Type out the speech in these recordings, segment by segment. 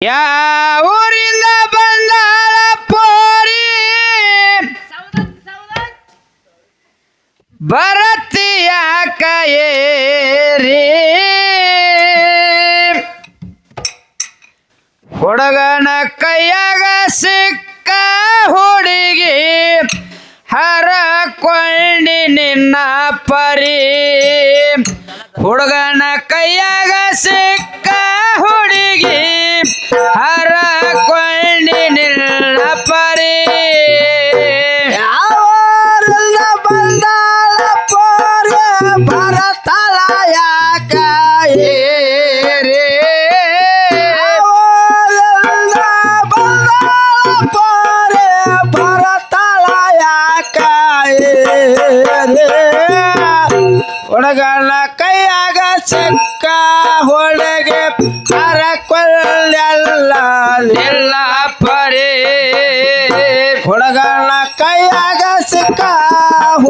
ಯಾವೂರಿಂದ ಬಂದಾಳ ಪೋರಿ? ಬರತಿಯ ಏರಿ? ಹುಡುಗನ ಕೈಯಾಗ ಸಿಕ್ಕ ಹುಡುಗಿ ಹರಕೊಂಡಿ ನಿನ್ನ ಪರಿ. ಹುಡುಗನ ಕೈಯಾಗ ಸಿಕ್ಕ ಹುಡುಗಿ ಹರಕೊಂಡಿ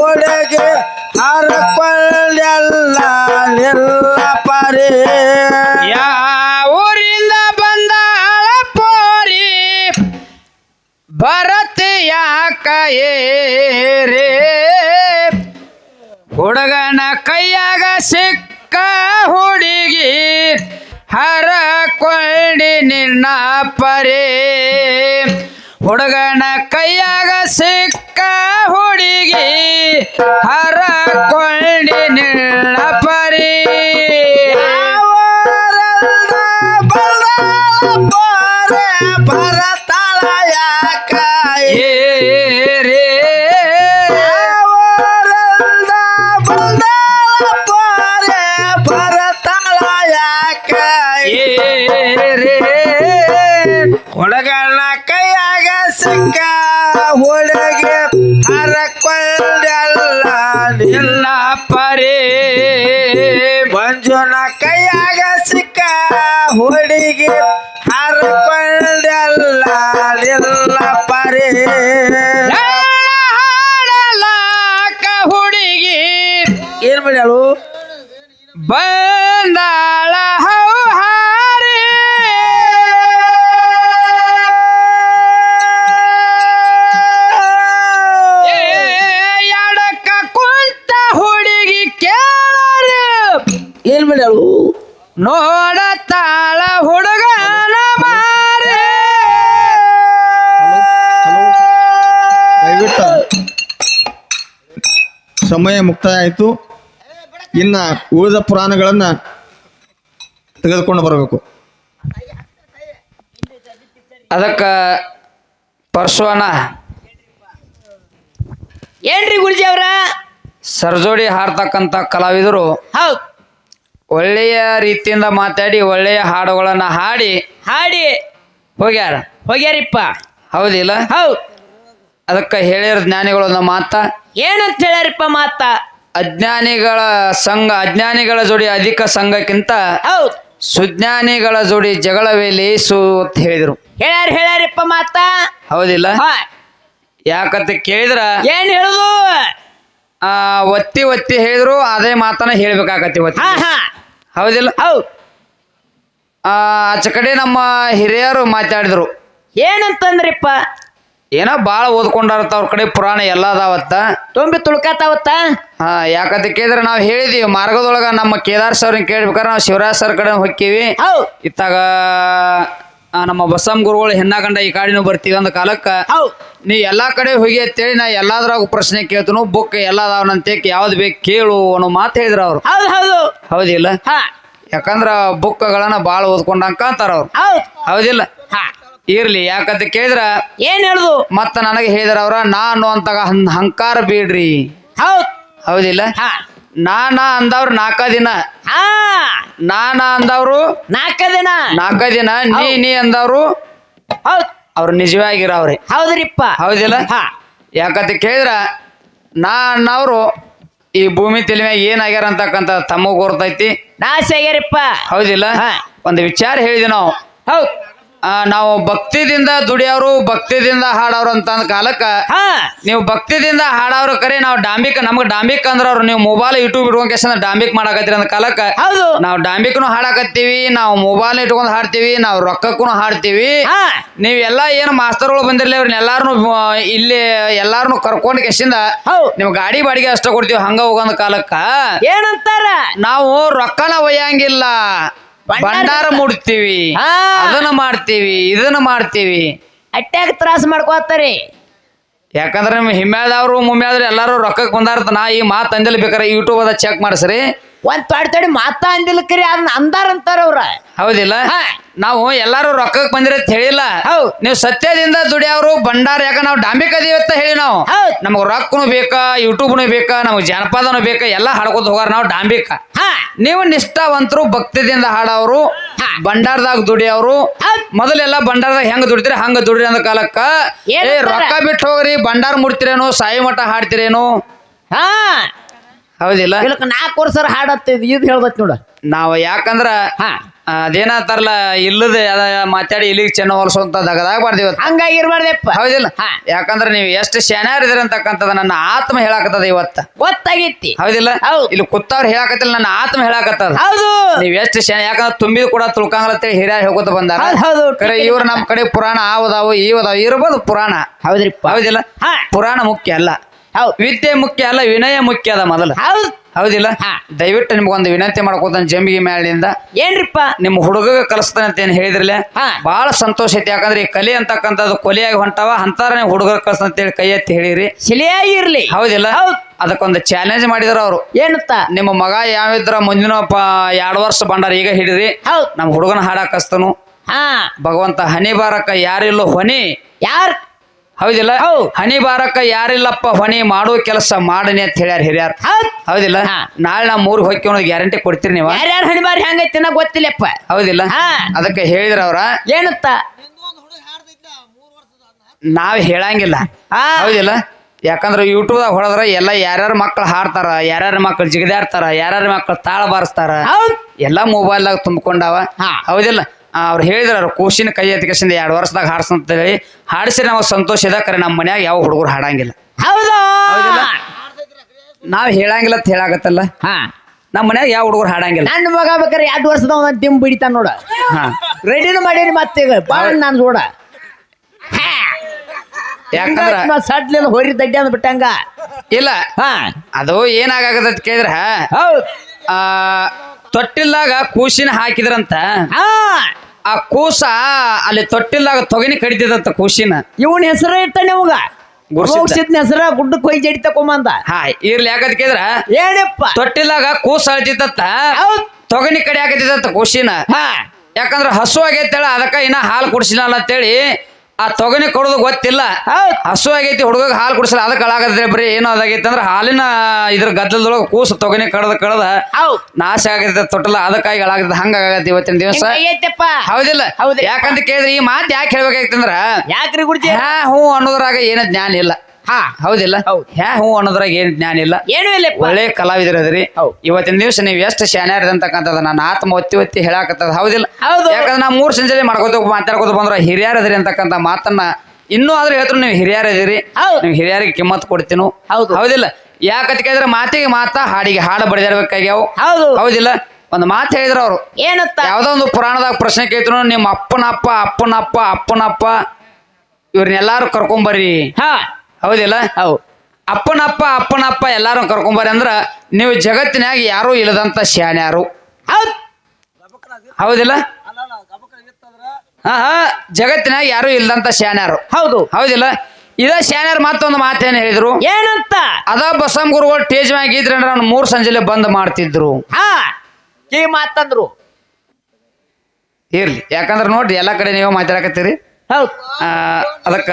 ಹುಡುಗಿ ಹರಕೊಳ್ಳೆಲ್ಲ ನಿಲ್ಲ ಪರಿ. ಊರಿಂದ ಬಂದ ಪೋರಿ ಭರತ ಯಾಕ ಏರಿ? ಹುಡುಗನ ಕೈಯಾಗ ಸಿಕ್ಕ ಹುಡುಗಿ ಹರಕೊಂಡಿ ನಿನ್ನ ಪರಿ. ಹುಡುಗನ ಕೈಯಾಗ ಸಿಕ್ಕ ಹುಡುಗಿ ಹರಕೊಂಡಿ ನಿನ್ನ ಪರಿ. ಹುಡುಗನ ಕೈಯಾಗ ಸಿಕ್ಕ ಹುಡುಗಿ ಹರಕೊಳ್ಳೆಲ್ಲ ನಿಲ್ಲ ನೋಡತಾಳ ಹುಡುಗನ ಮಾರಿ. ದಯವಿಟ್ಟು ಸಮಯ ಮುಕ್ತಾಯ ಆಯಿತು ಇನ್ನು ಉಳಿದ ಪುರಾಣಗಳನ್ನು ತೆಗೆದುಕೊಂಡು ಬರಬೇಕು. ಅದಕ್ಕೆ ಪರಶುವನ ಏನ್ರಿ ಗುರುಜಿ ಅವರ? ಸರ್ಜೋಡಿ ಹಾರತಕ್ಕಂತ ಕಲಾವಿದರು ಹೌದ್. ಒಳ್ಳೆಯ ರೀತಿಯಿಂದ ಮಾತಾಡಿ ಒಳ್ಳೆಯ ಹಾಡುಗಳನ್ನ ಹಾಡಿ. ಹಾಡಿ. ಹೋಗ್ಯಾರ? ಹೋಗ್ಯಾರಿಪ್ಪ. ಹೌದಿಲ್ಲ? ಹೌದ್. ಅದಕ್ಕೆ ಹೇಳಿರ ಜ್ಞಾನಿಗಳನ್ನ ಮಾತ. ಏನಂತ ಹೇಳ್ಯಾರಿಪ್ಪ ಮಾತ? ಅಜ್ಞಾನಿಗಳ ಸಂಘ ಅಜ್ಞಾನಿಗಳ ಜೋಡಿ ಅಧಿಕ ಸಂಘಕ್ಕಿಂತ ಹೌದ್. ಸುಜ್ಞಾನಿಗಳ ಜೋಡಿ ಜಗಳವೇ ಲೇಸು ಅಂತ ಹೇಳಿದ್ರು. ಹೇಳ್ಯಾರ ಹೇಳ್ಯಾರಿಪ್ಪ ಮಾತ? ಹೌದಿಲ್ಲ? ಹಾ. ಯಾಕಂತ ಕೇಳಿದ್ರ? ಏನ್ ಹೇಳುದು? ಆ ಒತ್ತಿ ಒತ್ತಿ ಹೇಳಿದ್ರು ಅದೇ ಮಾತನ್ನ ಹೇಳ್ಬೇಕಾಗತ್ತೆ ಒತ್ತಿ ಹಾ ಹಾ. ಹೌದಿಲ್ಲ? ಹೌ ಆಚ ಕಡೆ ನಮ್ಮ ಹಿರಿಯರು ಮಾತಾಡಿದ್ರು. ಏನಂತಂದ್ರಿಪ್ಪ? ಏನೋ ಭಾಳ ಓದ್ಕೊಂಡಾರತ್ತ ಅವ್ರ ಕಡೆ ಪುರಾಣ ಎಲ್ಲ ಅದಾವತ್ತ. ತುಂಬಿ ತುಳ್ಕಾತಾವತ್ತ? ಹಾ ಯಾಕಂತ ಕೇಳಿದ್ರೆ ನಾವು ಹೇಳಿದೀವಿ ಮಾರ್ಗದೊಳಗ ನಮ್ಮ ಕೇದಾರ್ ಸರ್ನ ಕೇಳ್ಬೇಕಾದ್ರೆ ನಾವು ಶಿವರಾಜ್ ಸರ್ ಕಡೆ ಹೊಕ್ಕೀವಿ. ಹೌ ಇತ್ತಾಗ ಆ, ನಮ್ಮ ಬಸಮ್ ಗುರುಗಳು ಹೆಣ್ಣಗಂಡ ಈ ಕಾಡಿನ ಬರ್ತೀವಿ ಅಂದ ಕಾಲಕ್ಕ ಹೌ ನೀ ಎಲ್ಲಾ ಕಡೆ ಹೋಗಿ ಅಂತೇಳಿ ನಾ ಎಲ್ಲಾದ್ರಾಗ ಪ್ರಶ್ನೆ ಕೇಳ್ತನು ಬುಕ್ ಎಲ್ಲ ಅದಾವನಂತೆ ಯಾವ್ದು ಬೇಕು ಕೇಳು ಅನ್ನೋ ಮಾತು ಹೇಳಿದ್ರು ಅವ್ರು. ಹೌದ್ ಹೌದು. ಹೌದಿಲ್ಲ? ಹಾ. ಯಾಕಂದ್ರ ಬುಕ್ಗಳನ್ನ ಭಾಳ ಓದ್ಕೊಂಡಂಕ ಅಂತಾರ ಅವ್ರು. ಹೌದ್. ಹೌದಿಲ್ಲ? ಹಾ. ಇರ್ಲಿ ಯಾಕಂತ ಕೇಳಿದ್ರ ಏನ್ ಹೇಳುದು? ಮತ್ತ ನನಗೆ ಹೇಳಿದ್ರ ಅವ್ರ ನಾನು ಅಂತ ಹಂ- ಹಂಕಾರ ಬೀಡ್ರಿ ಹೌದ್. ಹೌದಿಲ್ಲ? ಹಾ. ನಾನ ಅಂದವ್ರು ನಾಲ್ಕ ದಿನ. ಹಾ. ನಾನ ಅಂದವ್ರು ನಾಲ್ಕ ದಿನ. ನಾಲ್ಕ ದಿನ ನೀ ನೀ ಅಂದವ್ರು ಹೌದ್. ಅವ್ರು ನಿಜವಾಗಿರವ್ರಿ. ಹೌದ್ರಿಪ್ಪ. ಹೌದಿಲ್ಲ? ಹಾ. ಯಾಕಂತ ಕೇಳಿದ್ರ ನಾ ಅನ್ನವ್ರು ಈ ಭೂಮಿ ತಲೆ ಮ್ಯಾಗ ಏನಾಗ್ಯಾರ ಅಂತಕ್ಕಂತ ತಮ್ಮ ಗೊರ್ತೈತಿ? ನಾಶ ಆಗ್ಯಾರಪ್ಪ ಹೌದಿಲ್ಲ. ಒಂದು ವಿಚಾರ ಹೇಳಿದೆ ನಾವು. ಹೌದ್. ನಾವು ಭಕ್ತಿದಿಂದ ದುಡಿಯೋರು ಭಕ್ತಿದಿಂದ ಹಾಡೋರು ಅಂತ ಕಾಲಕ್ಕ ಹಾ. ನೀವು ಭಕ್ತಿದಿಂದ ಹಾಡೋರು ಕರೆ ನಾವು ಡಾಂಬಿಕ್ ನಮ್ಗೆ ಡಾಂಬಿಕ್ ಅಂದ್ರ ಅವ್ರು ನೀವು ಮೊಬೈಲ್ ಯೂಟ್ಯೂಬ್ ಇಟ್ಕೊಂಡ್ ಡಾಂಬಿಕ್ ಮಾಡಾಕತ್ತೀರಿ ಅಂದ ಕಾಲಕ್ಕ. ಹೌದು. ನಾವು ಡಾಂಬಿಕ್ನು ಹಾಡಾಕತ್ತೀವಿ ನಾವು ಮೊಬೈಲ್ ಇಟ್ಕೊಂಡು ಹಾಡ್ತೀವಿ ನಾವು ರೊಕ್ಕಕ್ಕೂ ಹಾಡ್ತೀವಿ. ನೀವೆಲ್ಲ ಏನು ಮಾಸ್ತರ್ಗಳು ಬಂದಿರ್ಲಿ ಅವ್ರನ್ನ ಎಲ್ಲಾರು ಇಲ್ಲಿ ಎಲ್ಲಾರನು ಕರ್ಕೊಂಡ್ ಕೆಸಿಂದ ನಿಮ್ ನೀವು ಗಾಡಿ ಬಾಡಿಗೆ ಅಷ್ಟ ಕೊಡ್ತೀವಿ ಹಂಗ ಹೋಗೋದ್ ಕಾಲಕ್ಕ. ಏನಂತಾರ? ನಾವು ರೊಕ್ಕನ ಒಯ್ಯಂಗಿಲ್ಲ. ಭಂಡಾರ ಮುಡ್ತೀವಿ. ಹಾ. ಅದನ್ನ ಮಾಡ್ತೀವಿ ಇದನ್ನ ಮಾಡ್ತೀವಿ. ಅಟ್ಯಾಗ ತ್ರಾಸ ಮಾಡ್ಕೋತಾರಿ ಯಾಕಂದ್ರೆ ನಿಮ್ಮ ಹಿಮ್ಯಾದವ್ರು ಮುಮ್ಯಾದ್ರು ಎಲ್ಲಾರು ರೊಕ್ಕಕ್ಕೆ ಬಂದಾರ್ತ ನಾ ಈ ಮಾತು ಅಂದಿಲ್ಲ ಬೇಕಾರೆ ಯೂಟ್ಯೂಬ್ ಅದ ಚೆಕ್ ಮಾಡಿಸ್ರಿ. ಒಂದ್ ತೊಡ್ ತೊಡಿ ಮಾತಾ ಅಂದಿಲ್ಲ ಕರಿ ಅದನ್ನ ಅಂದಾರ ಅಂತಾರ ಅವ್ರ ಹೌದಿಲ್ಲ ಹಾ. ನಾವು ಎಲ್ಲಾರು ರೊಕ್ಕಕ್ಕೆ ಬಂದಿರ ಅಂತ ಹೇಳಿಲ್ಲ ಹೌದ್. ನೀವು ಸತ್ಯದಿಂದ ದುಡಿಯವರು ಭಂಡಾರ ಯಾಕ ನಾವು ಡಾಂಬಿಕ್ ಅದೀವಿ ಅಂತ ಹೇಳಿ ನಾವು ಹೌದ್. ನಮಗ್ ರೊಕ್ಕನು ಬೇಕಾ ಯೂಟ್ಯೂಬ್ನು ಬೇಕಾ ನಮಗ್ ಜನಪದನು ಬೇಕಾ ಎಲ್ಲಾ ಹಾಡ್ಕೊತ ಹೋಗಾರ ನಾವು ಡಾಂಬಿಕ ಹಾ ನೀವು ನಿಷ್ಠಾವಂತರು ಭಕ್ತಿದಿಂದ ಹಾಡೋರು ಹಾ. ಭಂಡಾರದಾಗ ದುಡಿಯೋರು ಹೌದ್. ಮೊದಲೆಲ್ಲ ಭಂಡಾರದಾಗ ಹೆಂಗ್ ದುಡಿತೀರಿ ಹಂಗ ದುಡಿರಿ ಅಂದ ಕಾಲಕ್ಕ ಏ ಏನಂತಾರ? ರೊಕ್ಕ ಬಿಟ್ಟು ಹೋಗ್ರಿ ಭಂಡಾರ ಮುಡ್ತಿರೇನು ಸಾಯಿ ಮಠ ಹಾಡ್ತಿರೇನು ಹಾ ಹೌದಿಲ್ಲ? ಇಲ್ಲಕ ನಾಲ್ಕು ವರ್ಷ ಹಾಡತ್ತಿದ್ ಇದು ಹೇಳ್ದತ್ ನೋಡ. ನಾವು ಯಾಕಂದ್ರ ಹಾ. ಅದೇನಂತಾರಲ್ಲ ಇಲ್ಲದೆ ಅದ ಮಾತಾಡಿ ಇಲ್ಲಿಗೆ ಚೆನ್ನ ಹೊಲಸು ಅಂತ ದಗದಾಗ ಮಾಡ್ತೀವಿ ಹಂಗಾಗಿರ್ಬಾರ್ದಪ್ಪ. ಹೌದಿಲ್ಲ? ಹಾ. ಯಾಕಂದ್ರೆ ನೀವು ಎಷ್ಟು ಶನಾರಿದ್ರಿ ಅಂತಕ್ಕಂಥದ್ದು ನನ್ನ ಆತ್ಮ ಹೇಳಕತ್ತದ ಇವತ್ತ. ಗೊತ್ತಾಗೈತಿ. ಹೌದಿಲ್ಲ? ಹೌದ್. ಇಲ್ಲಿ ಕುತ್ತವ್ರು ಹೇಳಾಕತ್ತಿಲ್ಲ ನನ್ನ ಆತ್ಮ ಹೇಳಾಕತ್ತದ. ಹೌದು. ನೀವ್ ಎಷ್ಟು ಶನ ಯಾಕಂದ್ರೆ ತುಂಬಿ ಕೂಡ ತುಳ್ಕಂಗ್ಲತ್ತೇಳಿ ಹಿರಿಯ ಹೋಗುತ್ತ ಬಂದಾರ. ಹೌದ್ ಹೌದು. ಕರೆ ಇವ್ರು ನಮ್ ಕಡೆ ಪುರಾಣ ಆವದಾವು ಈವದಾವು ಇರ್ಬೋದು ಪುರಾಣ. ಹೌದ್ರಿಪ್ಪ. ಹೌದಿಲ್ಲ? ಹಾ. ಪುರಾಣ ಮುಖ್ಯ ಅಲ್ಲ. ಹೌದ್. ವಿದ್ಯೆ ಮುಖ್ಯ ಅಲ್ಲ ವಿನಯ ಮುಖ್ಯ ಅದ ಮೊದಲು. ಹೌದು. ಹೌದಿಲ್ಲ? ಹಾ. ದಯವಿಟ್ಟು ನಿಮ್ಗೊಂದು ವಿನಂತಿ ಮಾಡ್ಕೋತಾನೆ ಜಂಬಿಗೆ ಮೇಲಿಂದ. ಏನ್ರಿಪ್ಪ? ನಿಮ್ಮ ಹುಡುಗ ಕಲಿಸ್ತಾನೆ ಅಂತ ಏನ್ ಹೇಳಿದ್ರಲ್ಲ? ಹಾ. ಬಹಳ ಸಂತೋಷ ಐತಿ. ಯಾಕಂದ್ರೆ ಈ ಕಲೆ ಅಂತಕ್ಕಂಥದ್ದು ಕೊಲೆಯಾಗಿ ಹೊಂಟಾವ ಅಂತಾರ ನೀವು ಹುಡುಗ ಕಲಿಸ್ತಾನೆ ಅಂತೇಳಿ ಕೈ ಎತ್ತಿ ಹೇಳಿರಿ. ಸಿಲಿಯಾಗಿರ್ಲಿ ಹೌದಿಲ್ಲ? ಹೌದ್. ಅದಕ್ಕೊಂದು ಚಾಲೆಂಜ್ ಮಾಡಿದ್ರು ಅವರು. ಏನತ್ತ ನಿಮ್ಮ ಮಗ ಯಾವಿದ್ರ ಮುಂದಿನ ಪ ಎರಡು ವರ್ಷ ಬಂಡಾರ ಈಗ ಹಿಡಿರಿ ಹೌದ್. ನಮ್ಮ ಹುಡುಗನ ಹಾಡಾಕಸ್ತನು. ಹಾ. ಭಗವಂತ ಹನಿ ಬಾರಕ್ಕ ಯಾರಿಲ್ಲೋ ಹೊನಿ. ಯಾರ್? ಹೌದಿಲ್ಲ? ಹೌದ್. ಹನಿ ಬಾರಕ್ಕ ಯಾರಿಲ್ಲಪ್ಪ ಹೊಣೆ ಮಾಡೋ ಕೆಲಸ ಮಾಡನೆ ಅಂತ ಹೇಳ್ಯಾರ ಹಿರಿಯರ್. ಹೌದ್. ಹೌದಿಲ್ಲ. ನಾಳೆ ನಾ ಮೂರ್ ಹೋಗಿ ಅನ್ನೋದು ಗ್ಯಾರಂಟಿ ಕೊಡ್ತೀರಿ ನೀವು? ಯಾರ್ಯಾರ ಹಣಿಬಾರಿ ಹೆಂಗೈತಿ ನಾ ಗೊತ್ತಿಲ್ಲಪ್ಪ. ಹೌದಿಲ್ಲ. ಅದಕ್ಕೆ ಹೇಳಿದ್ರ ಅವ್ರ? ಏನತ್ತ? ನಾವ್ ಹೇಳಂಗಿಲ್ಲ. ಹೌದಿಲ್ಲ? ಯಾಕಂದ್ರೆ ಯೂಟ್ಯೂಬ್ದಾಗ ಹೊಡೆದ್ರ ಎಲ್ಲ ಯಾರ್ಯಾರ ಮಕ್ಳು ಹಾಡ್ತಾರ ಯಾರ್ಯಾರ ಮಕ್ಳು ಜಿಗದಾಡ್ತಾರ ಯಾರ್ಯಾರ ಮಕ್ಳು ತಾಳ ಬಾರಿಸ್ತಾರ ಎಲ್ಲ ಮೊಬೈಲ್ದಾಗ ತುಂಬಿಕೊಂಡಾವ. ಹೌದಿಲ್ಲ? ಅವ್ರು ಹೇಳಿದ್ರು ಅವ್ರು ಕೂಸಿನ ಕೈ ಎತ್ತಿಕೆಸಿಂದ ಎರಡು ವರ್ಷದಾಗ ಹಾಡ್ಸಂತ ಹೇಳಿ ಹಾಡಿಸಿ ನಾವು ಸಂತೋಷ ಇದೆ ಕರೆ ನಮ್ಮ ಮನ್ಯಾಗ ಯಾವ ಹುಡುಗರು ಹಾಡಂಗಿಲ್ಲ. ಹೌದಾ? ನಾವು ಹೇಳಂಗಿಲ್ಲ ಅಂತ ಹೇಳಾಗತ್ತಲ್ಲ ಹಾ. ನಮ್ಮ ಮನ್ಯಾಗ ಯಾವ ಹುಡುಗರು ಹಾಡಂಗಿಲ್ಲ. ನನ್ನ ಮಗ ಬೇಕಾರೆ ಎರಡು ವರ್ಷದ ಒಂದ್ ದಿಂಬ್ ಬಿಡಿತಾನ ನೋಡ. ಹಾ. ರೆಡಿನೂ ಮಾಡೀನಿ ಈಗ ಬಾಳ ನಾನು ನೋಡ. ಯಾಕಂದ್ರ ಸಡ್ಲಿಲ್ಲ ಹೊರಿ ದಡ್ಡಿ ಅಂದ್ ಬಿಟ್ಟಂಗ ಇಲ್ಲ. ಹಾ. ಅದು ಏನಾಗತ್ತ ಕೇಳಿದ್ರ? ಹೌದ್. ಆ ತೊಟ್ಟಿಲ್ದಾಗ ಕೂಸಿನ ಹಾಕಿದ್ರಂತ. ಹಾ. ಆ ಕೂಸ ಅಲ್ಲಿ ತೊಟ್ಟಿಲ್ದಾಗ ತೊಗನಿ ಕಡಿತಿದಂತ ಕೂಸಿನ. ಇವನ್ ಹೆಸರ ಇಟ್ಟಾನೆ ಅವಾಗ ಗುರ್ಸಿದ್ದ. ಗುರ್ಸಿದ್ನ ಹೆಸರ ಗುಡ್ಡಕ್ಕೆ ಹೋಗಿ ಜಡಿ ತಕೊಂಬಂದ? ಹಾ ಇರ್ಲಿ ಯಾಕಂತ ಕೇಳಿದ್ರ? ಏನಪ್ಪ? ತೊಟ್ಟಿಲ್ದಾಗ ಕೂಸ ಅಳ್ತಿತ್ತ ಹೌದ್. ತೊಗನಿ ಕಡಿ ಹಾಕತಿತ್ತ ಕೂಸಿನ. ಹಾ. ಯಾಕಂದ್ರ ಹಸು ಆಗೈತೇಳ ಅದಕ್ಕ ಇನ್ನ ಹಾಲು ಕುಡಿಸಿಲ್ಲ ಅಂತೇಳಿ ಆ ತೊಗನೆ ಕೊಡೋದು ಗೊತ್ತಿಲ್ಲ. ಹಸು ಆಗೈತಿ ಹುಡುಗ ಹಾಲು ಕುಡಿಸಲ್ಲ ಅದಕ್ಕೆ ಹಾಳಾಗದ್ರೆ ಬರೀ ಏನೋ ಅದಾಗೈತೆ ಅಂದ್ರೆ ಹಾಲಿನ ಇದ್ರ ಗದ್ದಲದೊಳಗೆ ಕೂಸು ತೊಗನೆ ಕಡದ ಕಡದ ನಾಶ ಆಗೈತೆ ತೊಟ್ಟಲ್ಲ ಅದಕ್ಕಾಗಿ ಹಾಳಾಗದ ಹಂಗಾಗತ್ತೆ ಇವತ್ತಿನ ದಿವಸ. ಹೌದಿಲ್ಲ. ಹೌದು. ಯಾಕಂತ ಕೇಳಿದ್ರೆ ಈ ಮಾತು ಯಾಕೆ ಹೇಳ್ಬೇಕಾಗಿತ್ತಂದ್ರ ಯಾಕ್ರಿ ಹ್ಞೂ ಹೂ ಅನ್ನೋದ್ರಾಗ ಏನು ಜ್ಞಾನ ಇಲ್ಲ. ಹಾ. ಹೌದಿಲ್ಲ? ಹೌದು. ಹ್ಯಾ ಹೂ ಅನ್ನೋದ್ರಾಗ ಏನು ಜ್ಞಾನ ಇಲ್ಲ. ಏನು ಇಲ್ಲಪ್ಪ. ಒಳ್ಳೆ ಕಲಾವಿದರದ್ರಿ ಹೌದು. ಇವತ್ತಿನ ದಿವಸ ನೀವು ಎಷ್ಟು ಶಾನ್ಯಾರ ಅಂತಕ್ಕಂಥದ್ದು ನನ್ನ ಆತ್ಮ ಒತ್ತಿ ಒತ್ತಿ ಹೇಳಾಕತ್ತದ. ಹೌದಿಲ್ಲ? ಹೌದು. ಯಾಕಂದ್ರೆ ನಾ ಮೂರ್ ಸಂಜೆ ಮಾಡ್ಕೋತ ಮಾತಾಡ್ಕೋತ ಬಂದ್ರ ಹಿರಿಯರದ್ರಿ ಅಂತಕ್ಕಂಥ ಮಾತನ್ನ ಇನ್ನೂ ಆದ್ರೂ ಹೇಳ್ತಾರೆ ನೀವು ಹಿರಿಯರದಿರಿ ಹೌದು. ನೀವು ಹಿರಿಯರಿಗೆ ಕಿಮ್ಮತ್ ಕೊಡ್ತೀನು. ಹೌದು. ಹೌದಿಲ್ಲ? ಯಾಕಂತ ಕೇಳಿದ್ರೆ ಮಾತಿಗೆ ಮಾತ ಹಾಡಿಗೆ ಹಾಡು ಬಡಿದಿರ್ಬೇಕಾಗ್ಯಾವ ಹೌದು. ಹೌದಿಲ್ಲ? ಒಂದು ಮಾತು ಹೇಳಿದ್ರ ಅವರು. ಏನತ್ತ? ಯಾವ್ದೋ ಒಂದು ಪುರಾಣದಾಗ ಪ್ರಶ್ನೆ ಕೇಳ್ತಿರು ನಿಮ್ಮ ಅಪ್ಪನಪ್ಪ ಅಪ್ಪನಪ್ಪ ಅಪ್ಪನಪ್ಪ ಇವ್ರನ್ನೆಲ್ಲಾರು ಕರ್ಕೊಂಬರ್ರಿ ಹಾ. ಹೌದಿಲ್ಲ? ಹೌ ಅಪ್ಪನಪ್ಪ ಅಪ್ಪನಪ್ಪ ಎಲ್ಲಾರು ಕರ್ಕೊಂಬರ್ರಿ ಅಂದ್ರ ನೀವು ಜಗತ್ತಿನಾಗ ಯಾರು ಇಲ್ಲದಂತ ಶಾನ್ಯಾರು ಹೌದ್. ಹೌದಿಲ್ಲ? ಹಾ ಹಾ ಜಗತ್ತಿನಾಗ ಯಾರು ಇಲ್ಲದಂತ ಶಾನ್ಯಾರು ಹೌದು. ಹೌದಿಲ್ಲ? ಇದ ಶಾನ್ಯಾರ್ ಮತ್ತೊಂದು ಮಾತೇನು ಹೇಳಿದ್ರು? ಏನಂತ? ಅದ ಬಸಮ್ ಗುರುಗಳು ಟೇಜ್ ಮ್ಯಾಗ ಇದ್ರೆ ಅಂದ್ರೆ ನಾನು ಮೂರ್ ಸಂಜೆಲೆ ಬಂದ್ ಮಾಡ್ತಿದ್ರು. ಹಾ ಈ ಮಾತಂದ್ರು. ಇರ್ಲಿ ಯಾಕಂದ್ರೆ ನೋಡ್ರಿ ಎಲ್ಲಾ ಕಡೆ ನೀವು ಮಾತಾಡಕತ್ತೀರಿ. ಹೌದು. ಅದಕ್ಕ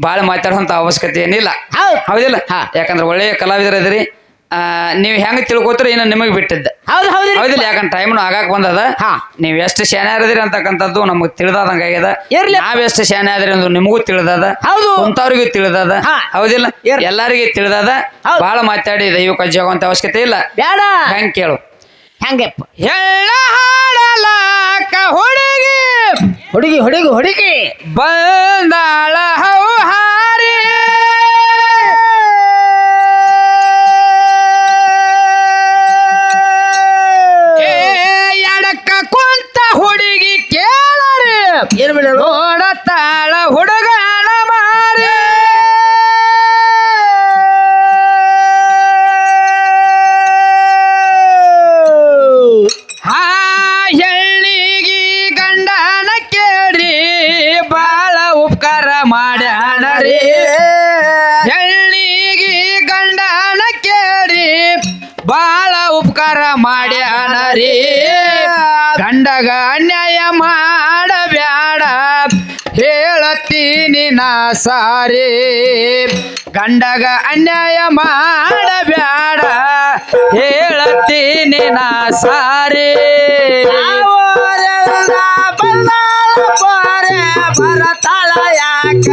ಬಾಳ ಮಾತಾಡುವಂತ ಅವಶ್ಯಕತೆ ಏನಿಲ್ಲ. ಹೌದ್. ಹೌದಿಲ್ಲ? ಹಾ. ಯಾಕಂದ್ರೆ ಒಳ್ಳೆಯ ಕಲಾವಿದರಿದ್ರಿ ಆ, ನೀವು ಹೆಂಗ್ ತಿಳ್ಕೊತೀರಿ ಇನ್ನು ನಿಮಗೆ ಬಿಟ್ಟಿದ್ದ. ಹೌದು ಹೌದ್ರಿ ಹೌದಿಲ್ಲ? ಯಾಕಂದ್ರೆ ಟೈಮ್ನು ಆಗಾಕ್ ಬಂದದ. ಹಾ. ನೀವ್ ಎಷ್ಟು ಶಾನ್ಯಾರದಿರಿ ಅಂತಕ್ಕಂಥದ್ದು ನಮಗ್ ತಿಳಿದಾದಂಗ ಆಗ್ಯದ. ಇರ್ಲಿ. ನಾವ್ ಎಷ್ಟು ಶಾನ್ಯಾದ್ರಿ ಅಂದ್ರೆ ನಿಮಗೂ ತಿಳಿದದ. ಹೌದು. ಅಂತವ್ರಿಗೂ ತಿಳಿದದ. ಹಾ. ಹೌದಿಲ್ಲ? ಇರ್ಲಿ. ಎಲ್ಲರಿಗೂ ತಿಳಿದದ. ಹೌದು. ಬಹಳ ಮಾತಾಡಿ ದೈವ ಕಜ್ಜಾಗುವಂತ ಅವಶ್ಯಕತೆ ಇಲ್ಲ. ಬೇಡ. ಹೆಂಗ್ ಕೇಳು? ಹೆಂಗಪ್ಪ ಎಳ್ಳ ಹಾಡಲಾಕ ಹುಡುಗಿ. ಹುಡುಗಿ ಹುಡುಗಿ ಹುಡುಗಿ. ಬಂದಾಳ ಉಪಕಾರ ಮಾಡ್ಯಾನರಿ ಗಂಡಗ ಅನ್ಯಾಯ ಮಾಡಬ್ಯಾಡ. ಹೇಳತ್ತೀನಿ ನಾ ಸಾರಿ. ಗಂಡಗ ಅನ್ಯಾಯ ಮಾಡಬ್ಯಾಡ. ಹೇಳತ್ತೀನಿ ನಾ ಸಾರಿ. ಬರತಾಳ ಯಾಕ?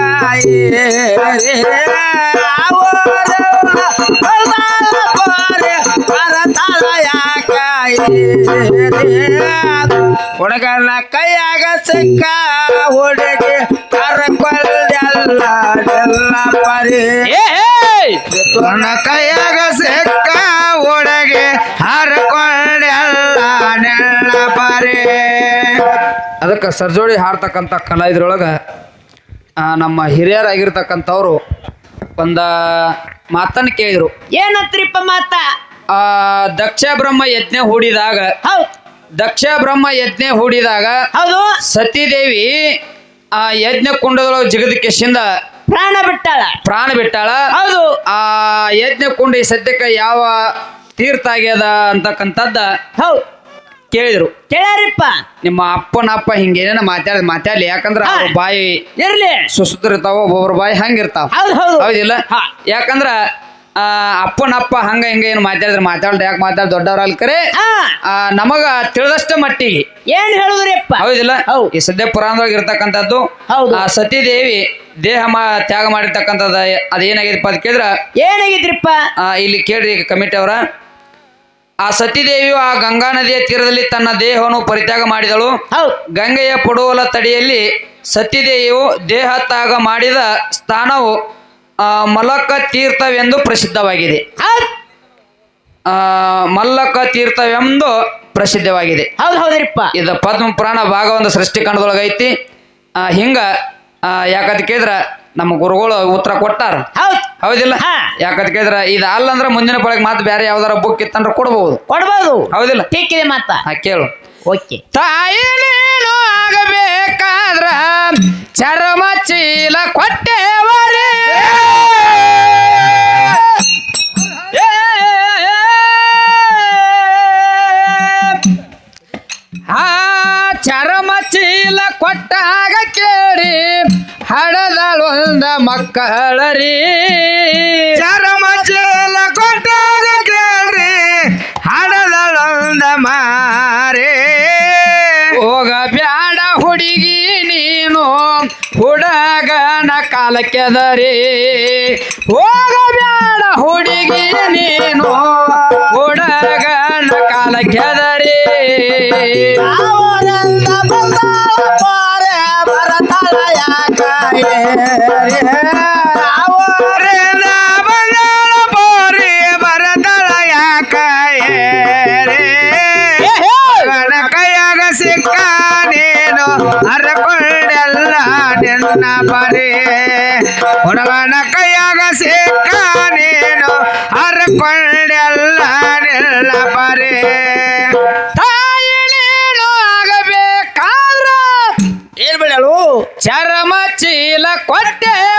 ಹುಡುಗನ ಕೈಯಾಗ ಸಿಕ್ಕ ಹುಡುಗಿ ಕರ್ಕೊಂಡೆಲ್ಲ ಎಲ್ಲ ಪರಿ. ಏ ತುರ್ಣ ಕೈಯಾಗ ಸಿಕ್ಕ ಹುಡುಗಿ ಹರ್ಕೊಂಡೆಲ್ಲ ನೆಲ್ಲ ಪರಿ. ಅದಕ್ಕೆ ಸರ್ಜೋಡಿ ಹಾಡ್ತಕ್ಕಂಥ ಕಲಾ ಇದ್ರೊಳಗೆ ಆ, ನಮ್ಮ ಹಿರಿಯರಾಗಿರ್ತಕ್ಕಂಥವ್ರು ಒಂದು ಮಾತನ್ನು ಕೇಳಿದರು. ಏನತ್ರಿಪ್ಪ ಮಾತ? ಆ ದಕ್ಷ ಬ್ರಹ್ಮ ಯಜ್ಞ ಹೂಡಿದಾಗ ಹೌದ್. ದಕ್ಷ ಬ್ರಹ್ಮ ಯಜ್ಞ ಹೂಡಿದಾಗ ಹೌದು. ಸತೀದೇವಿ ಆ ಯಜ್ಞ ಕುಂಡದೊಳಗೆ ಜಗದಕ್ಕೆಶಿಂದ ಪ್ರಾಣ ಬಿಟ್ಟಾಳ. ಪ್ರಾಣ ಬಿಟ್ಟಾಳ. ಹೌದು. ಆ ಯಜ್ಞ ಕುಂಡ ಈ ಸದ್ಯಕ್ಕೆ ಯಾವ ತೀರ್ಥ ಆಗ್ಯದ ಅಂತಕ್ಕಂಥದ್ದ ಹೌದು. ಕೇಳಿದ್ರು. ಕೇಳ್ಯಾರಿಪ್ಪ ನಿಮ್ಮ ಅಪ್ಪನ ಅಪ್ಪ ಹಿಂಗೇನ ಮಾತಾಡ ಮಾತಾಡ್ಲಿ ಯಾಕಂದ್ರ ಅವ್ರ. ಬಾಯಿ ಇರ್ಲಿ. ಸುಸ್ತಿರ್ತಾವ ಇರ್ತಾವ ಒಬ್ಬೊಬ್ರ ಬಾಯಿ ಹಂಗಿರ್ತಾವ. ಹೌದ್ ಹೌದು. ಹೌದಿಲ್ಲ. ಯಾಕಂದ್ರ ಆ ಅಪ್ಪನ ಅಪ್ಪ ಹಂಗ ಹಿಂಗ ಏನು ಮಾತಾಡಿದ್ರೆ ಮಾತಾಡ್ದ ಯಾಕೆ ಮಾತಾಡ್ ದೊಡ್ಡವ್ರ ಕರೆ? ಆ. ನಮಗ ತಿಳಿದಷ್ಟ ಮಟ್ಟಿಗೆ. ಏನ್ ಹೇಳುದ್ರಿಪ್ಪ? ಹೌದಿಲ್ಲ? ಹೌದು. ಈ ಸದ್ಯ ಪುರಾಣದೊಳಗೆ ಇರ್ತಕ್ಕಂಥದ್ದು ಹೌದು. ಆ ಸತೀದೇವಿ ದೇಹ ಮಾ ತ್ಯಾಗ ಮಾಡಿರ್ತಕ್ಕಂಥದ್ದು ಅದೇನಾಗಿದೆಪ್ಪ ಅಂತ ಕೇಳಿದ್ರ? ಏನಾಗಿದ್ರಿಪ್ಪ? ಆ, ಇಲ್ಲಿ ಕೇಳ್ರಿ ಕಮಿಟಿ ಅವರ. ಆ ಸತಿದೇವಿಯು ಆ ಗಂಗಾ ನದಿಯ ತೀರದಲ್ಲಿ ತನ್ನ ದೇಹವನ್ನು ಪರಿತ್ಯಾಗ ಮಾಡಿದಳು. ಹೌದ್. ಗಂಗೆಯ ಪಡುವಲ ತಡಿಯಲ್ಲಿ ಸತೀದೇವಿಯು ದೇಹ ತ್ಯಾಗ ಮಾಡಿದ ಸ್ಥಾನವು ಮಲಕ ತೀರ್ಥವೆಂದು ಪ್ರಸಿದ್ಧವಾಗಿದೆ. ಆ, ಮಲ್ಲಕ ತೀರ್ಥವೆಂದು ಪ್ರಸಿದ್ಧವಾಗಿದೆ. ಹೌದು ಹೌದ್ರಿಪ್ಪ. ಇದು ಪದ್ಮ ಪುರಾಣ ಭಾಗ ಒಂದು ಸೃಷ್ಟಿಕಂಡದೊಳಗೆ ಐತಿ ಆ, ಹಿಂಗ ಯಾಕಂತ ಕೇಳಿದ್ರ ನಮ್ಮ ಗುರುಗಳು ಉತ್ತರ ಕೊಟ್ಟಾರ. ಹೌದ್. ಹೌದಿಲ್ಲ. ಯಾಕಂತ ಕೇಳಿದ್ರ ಇದು ಅಲ್ಲಂದ್ರ ಮುಂದಿನ ಪಳಗ್ ಮಾತು ಬೇರೆ ಯಾವ್ದಾರ ಬುಕ್ ಇತ್ತಂದ್ರೆ ಕೊಡ್ಬಹುದು ಕೊಡ್ಬೋದು. ಹೌದಿಲ್ಲ? ಕೇಳು. ಓಕೆ. ತಾಯಿ ನೀನು ಆಗಬೇಕಾದ್ರ ಚರ್ಮ ಚೀಲ ಕೊಟ್ಟೆವರೇ. ಆ ಚರ್ಮ ಚೀಲ ಕೊಟ್ಟಾಗ ಕೇಳಿ ಹಡದಳೊಂದ ಮಕ್ಕಳರಿ. ಚರ್ಮ ಚೀಲ ಕೊಟ್ಟಾಗ ಬೋರಿ ಬರದಳ ಹುಡುಗಿ ನೀನು. ಗಣ ಕಾಲಕ್ಕೆದರಿ. ಸಿಕ್ಕ ನೀನು ಅರಕೊಂಡೆಲ್ಲ ನಿನ್ನ ಬರೀ. ಹುಡುಗನ ಕೈಯಾಗ ಸಿಕ್ಕ ನೀನು ಹರಕೊಂಡೆಲ್ಲ ನಿಲ್ಲ ಬರೇ ತಾಯಿ ನೀನು ಆಗಬೇಕಾದ್ರ ಏನ್ ಬಿಡಲು ಚರ್ಮ ಚೀಲ ಕೊಟ್ಟೆವರೇ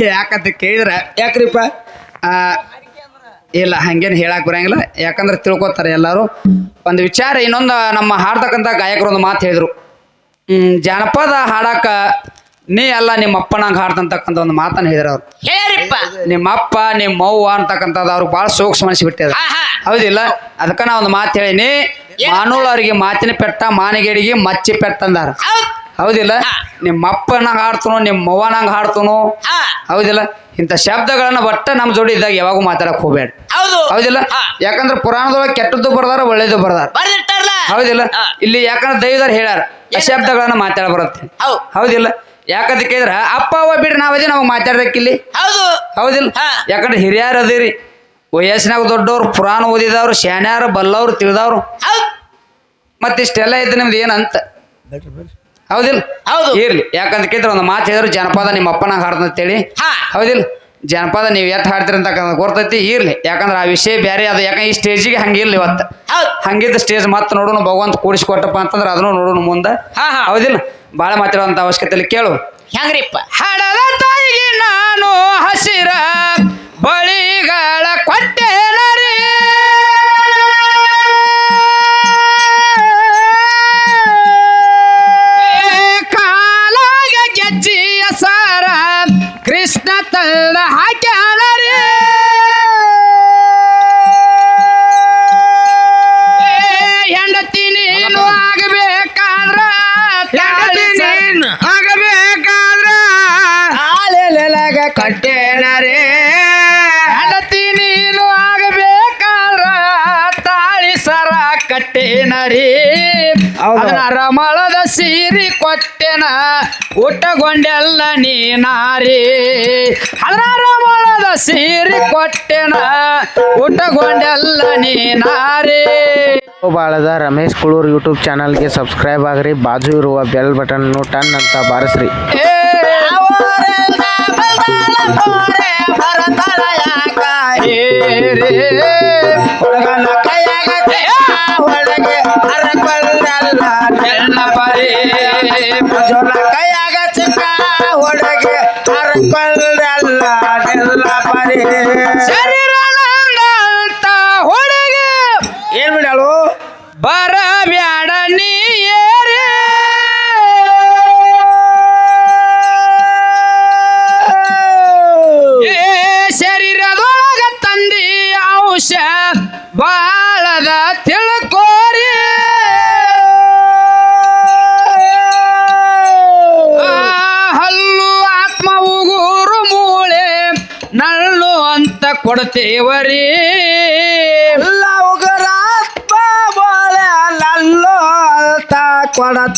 ಯಾಕಂತ ಕೇಳಿದ್ರೆ ಯಾಕ್ರಿಪ್ಪ? ಆ, ಇಲ್ಲ ಹಂಗೇನು ಹೇಳಕ್ ಬರಂಗಿಲ್ಲ. ಯಾಕಂದ್ರೆ ತಿಳ್ಕೊತಾರೆ ಎಲ್ಲರೂ. ಒಂದು ವಿಚಾರ ಇನ್ನೊಂದು ನಮ್ಮ ಹಾಡ್ತಕ್ಕಂಥ ಗಾಯಕರು ಒಂದು ಮಾತು ಹೇಳಿದ್ರು. ಹ್ಮ್ ಜಾನಪದ ಹಾಡಕ್ಕೆ ನೀ ಅಲ್ಲ ನಿಮ್ಮ ಅಪ್ಪನಂಗೆ ಹಾಡ್ತಂತಕ್ಕಂಥ ಒಂದು ಮಾತನ್ನು ಹೇಳಿದ್ರು ಅವ್ರು. ನಿಮ್ಮಪ್ಪ ನಿಮ್ಮ ಅಪ್ಪ ನಿಮ್ಮ ಅವ್ವ ಅಂತಕ್ಕಂಥದ್ದು ಅವ್ರಿಗೆ ಭಾಳ ಸೂಕ್ಷ್ಮ ಹಾ ಹೌದಿಲ್ಲ? ಅದಕ್ಕೆ ನಾ ಒಂದು ಮಾತು ಹೇಳಿನಿ. ಅವರಿಗೆ ಮಾತಿನ ಪೆಟ್ಟ ಮಾನಗೇಡಿಗೆ ಮಚ್ಚಿ ಪೆಟ್ಟ ಅಂದಾರ. ಹೌದ್. ಹೌದಿಲ್ಲ? ನಿಮ್ಮ ಅಪ್ಪನಂಗ ಹಾಡ್ತನು ನಿಮ್ಮ ಅವ್ವನಂಗೆ ಹಾಡ್ತನು? ಹಾ. ಹೌದಿಲ್ಲ? ಇಂಥ ಶಬ್ದಗಳನ್ನ ಒಟ್ಟ ನಮ್ಮ ಜೋಡಿ ಇದ್ದಾಗ ಯಾವಾಗೂ ಮಾತಾಡಕ್ ಹೋಗ್ಬೇಡ ಹೌದು. ಹೌದಿಲ್ಲ? ಯಾಕಂದ್ರೆ ಪುರಾಣದೊಳಗೆ ಕೆಟ್ಟದ್ದು ಬರ್ದಾರ ಒಳ್ಳೇದು ಬರ್ದಾರ. ಬರ್ದಿಟ್ಟಾರಲ್ಲ? ಹೌದಿಲ್ಲ? ಇಲ್ಲಿ ಯಾಕಂದ್ರೆ ದೈವದವ್ರು ಹೇಳ್ಯಾರ ಶಬ್ದಗಳನ್ನ ಮಾತಾಡ ಬರುತ್ತೆ. ಹೌದ್. ಹೌದಿಲ್ಲ? ಯಾಕಂತ ಕೇಳಿದ್ರ ಅಪ್ಪ ಅವ್ವ ಬಿಡ್ರಿ ನಾವದೇ ನಾವು ಮಾತಾಡ್ಬೇಕಿಲ್ಲಿ ಹೌದು. ಹೌದಿಲ್ಲ? ಯಾಕಂದ್ರೆ ಹಿರಿಯರು ಅದಿರಿ. ವಯಸ್ಸಿನಾಗ ದೊಡ್ಡವ್ರು ಪುರಾಣ ಓದಿದವ್ರು ಶಾನ್ಯಾರು ಬಲ್ಲವ್ರು ತಿಳಿದವ್ರು. ಮತ್ತಿಷ್ಟೆಲ್ಲ ಇದ್ದು ನಿಮ್ದು ಏನಂತ? ಹೌದಿಲ್ಲ? ಹೌದು. ಇರ್ಲಿ. ಯಾಕಂತ ಕೇಳಿದ್ರೆ ಒಂದು ಮಾತು ಹೇಳಿದ್ರು ಜನಪದ ನಿಮ್ಮ ಅಪ್ಪನ ಹಾಡ್ತಂತೇಳಿ ಹಾ. ಹೌದಿಲ್ಲ? ಜನಪದ ನೀವು ಎತ್ತು ಹಾಡ್ತೀರಿ ಅಂತ ಗೊತ್ತೈತಿ ಇರ್ಲಿ. ಯಾಕಂದ್ರೆ ಆ ವಿಷಯ ಬೇರೆ ಅದು ಯಾಕಂದ್ರೆ ಈ ಸ್ಟೇಜಿಗೆ ಹಂಗಿರ್ಲಿ ಇವತ್ತು. ಹೌದ್. ಹಂಗಿದ್ದ ಸ್ಟೇಜ್ ಮತ್ತೆ ನೋಡೋಣ ಭಗವಂತ ಕೂಡಿಸ್ಕೊಟ್ಟಪ್ಪ ಅಂತಂದ್ರೆ ಅದನ್ನು ನೋಡೋಣ ಮುಂದೆ. ಹಾ, ಹಾ. ಹೌದಿಲ್ಲ? ಭಾಳ ಮಾತಾಡುವಂಥ ಅವಶ್ಯಕತೆ ಇಲ್ಲ ಕೇಳು. ಹೆಂಗ್ರಿಪ್ಪ? ಹಡದ ತಾಯಿಗೆ ನಾನು ಹಸಿರ ಬಳಿಗಳ ಕೊಟ್ಟೆನರಿ ಕಟ್ಟೇನರೇ ಹೆಂಡತಿ ನೀನು ಆಗಬೇಕಾದ್ರ ತಾಳಿ ಸರ ಕಟ್ಟೇನರಿ. ಅದನ್ನ ರಮಳದ ಸೀರಿ ಕೊಟ್ಟೆನ ಊಟಗೊಂಡೆಲ್ಲ ನೀನಾರಿ. ಅದನ್ನ ರಮಳದ ಸೀರಿ ಕೊಟ್ಟೆನ ಊಟಗೊಂಡೆಲ್ಲ ನೀನಾರಿ. ಬಾಳದ ರಮೇಶ್ ಕುಳೂರ್ ಯೂಟ್ಯೂಬ್ ಚಾನಲ್ಗೆ ಸಬ್ಸ್ಕ್ರೈಬ್ ಆಗ್ರಿ ಬಾಜು ಇರುವ ಬೆಲ್ ಬಟನ್ ಟನ್ ಅಂತ ಬಾರಿಸ್ರಿ. ತೋರೆ ಭರತಳಯ ಏ ಹುಡುಗನ ಕೈಯಾಗ ಒಳಗೆ ಹರಕೊಳ್ಳಲ್ಲ ಚೆನ್ನ ಪರಿ ಜೋಲ ಕೈಯಾಗ ಚಿಕ್ಕ ಒಳಗೆ ಹರಕೊಳ್ಳಲ್ಲ ನೆಲ್ಲ ಪರಿ ಶರೀರ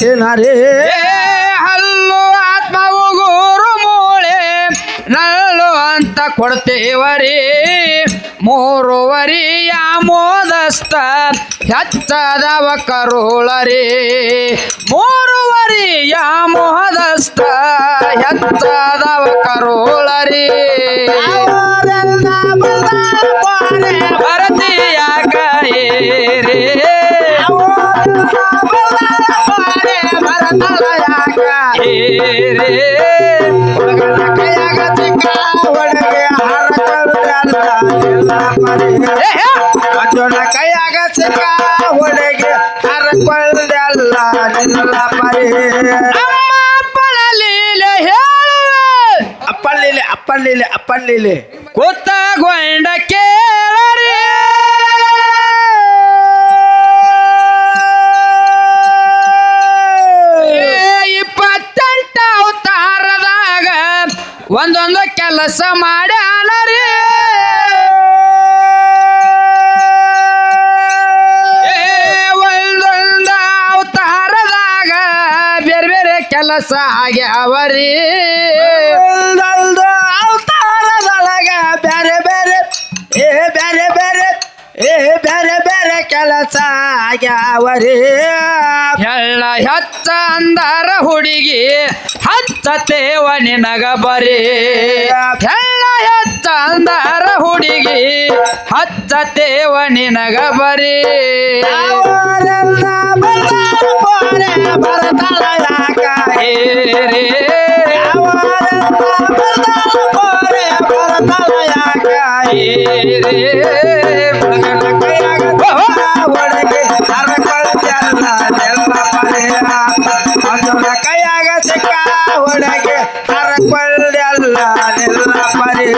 ಏ ಹಲ್ಲು ಆತ್ಮ ಉಗುರು ಮೂಳೆ ನಲ್ಲು ಅಂತ ಕೊಡ್ತೇವರಿ. ಮೂರುವರಿ ಮೋದಸ್ತ ಹೆಚ್ಚದವ ಕರುಳರಿ ಮೂರುವರಿ ಮೋದಸ್ತ ಹೆಚ್ಚದವ ಕರುಳರಿ ಭರತಿಯ ಕೈರೇ ಏರೇ ಹುಡುಗನ ಕೈಯಾಗ ಚಿಕ್ಕ ಒಳಗೆ ಹರಕೊಳ್ಳಲ್ಲ ನೆಲ್ಲ ಪರಿ ಏ, ಹೇ. ಅಜ್ಜನ ಕೈಯಾಗ ಸಿಕ್ಕ ಒಳಗೆ ಹರಕೊಳ್ಳಲ್ಲ ನಿಲ್ಲ ಪರಿ ಲೀಲೆ ಹೇಳುವೆ ಅಪ್ಪಲ್ಲಿಲೆ ಒಂದೊಂದು ಕೆಲಸ ಮಾಡ್ಯಾನರಿ. ಒಂದೊಂದು ಅವತಾರದಾಗ ಬೇರೆ ಬೇರೆ ಕೆಲಸ ಆಗ್ಯಾವರಿ. ಒಂದೊಂದು ಅವತಾರದೊಳಗ ಬೇರೆ ಬೇರೆ, ಏ, ಬೇರೆ ಬೇರೆ, ಏ, ಬೇರೆ ಬೇರೆ ಕೆಲಸ ಆಗ್ಯಾವರಿ. ಎಳ್ಳ ಹೆಚ್ಚ ಅಂದಾರ ಹುಡುಗಿ ಹಚ್ಚತೇವ ನಿನಗ ಬರೀ. ಹೆಳ್ಳ ಹೆಚ್ಚ ಅಂದಾರ ಹುಡುಗಿ ಹಚ್ಚತೇವ ನಿನಗ ಬರೀ. ಅವರೆಲ್ಲ ಒಳಗೆ ಹರಕೊಳ್ಳಲ್ಲ ನೆಲ್ಲ ಪರಿಯ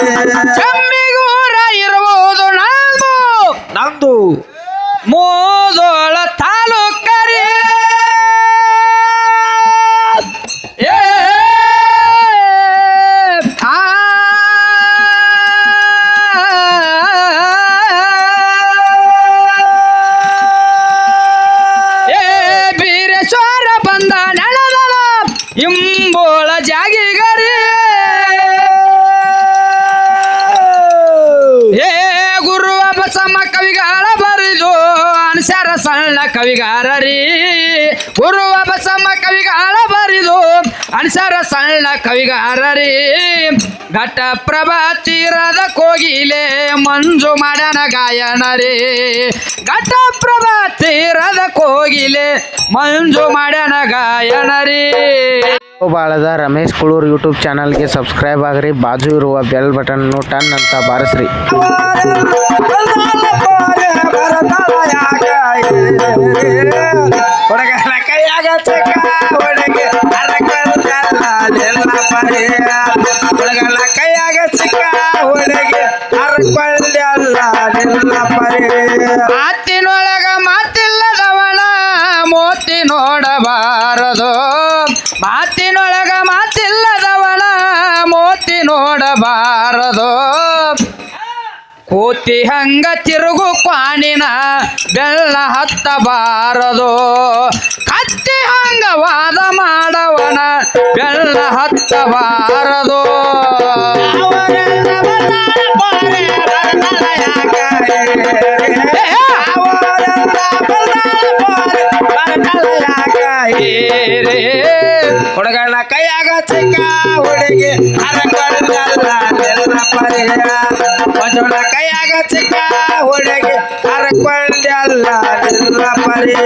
ಸಣ್ಣ ಕವಿಗಾರರಿ ಘಟ್ಟ ಪ್ರಭಾ ತೀರದ ಕೋಗಿಲೆ ಮಂಜು ಮಾಡ್ಯಾನ ಗಾಯನರಿ. ಘಟ್ಟ ಪ್ರಭಾ ತೀರದ ಕೋಗಿಲೆ ಮಂಜು ಮಾಡ್ಯಾನ ಗಾಯನರಿ. ಬಾಳದ ರಮೇಶ್ ಕುಳೂರ್ ಯೂಟ್ಯೂಬ್ ಚಾನಲ್ಗೆ ಸಬ್ಸ್ಕ್ರೈಬ್ ಆಗ್ರಿ. ಬಾಜು ಇರುವ ಬೆಲ್ ಬಟನ್ ಟನ್ ಅಂತ ಬಾರಿಸ್ರಿ. ಹುಡುಗನ ಕೈಯಾಗ ಚಕ್ಕ ಹುಡುಗಿ ಹುಡುಗನ ಕೈಯಾಗ ಚಿಕ್ಕ ಹುಡುಗಿ ಹರಕೊಳ್ಳಲ್ಲ ನೆಲ್ಲ ಕೋತಿ ಹಂಗ ತಿರುಗು ಕ್ವಾಣಿನ ಬೆಲ್ಲ ಹತ್ತಬಾರದು. ಕತ್ತಿ ಹಂಗ ವಾದ ಮಾಡವನ ಬೆಲ್ಲ ಹತ್ತಬಾರದು. ಹುಡುಗನ ಕೈಯಾಗ ಚಿಕ್ಕ ಹುಡುಗಿ ಅರಕೊಂಡಲ್ಲ ನೆಲ್ಲ ಪರಿಹಾರ. ಕೈಯಾಗ ಚಿಕ್ಕ ಹುಡುಗಿ ಅರಕೊಂಡಲ್ಲ ಎಲ್ಲ ಪರಿಯ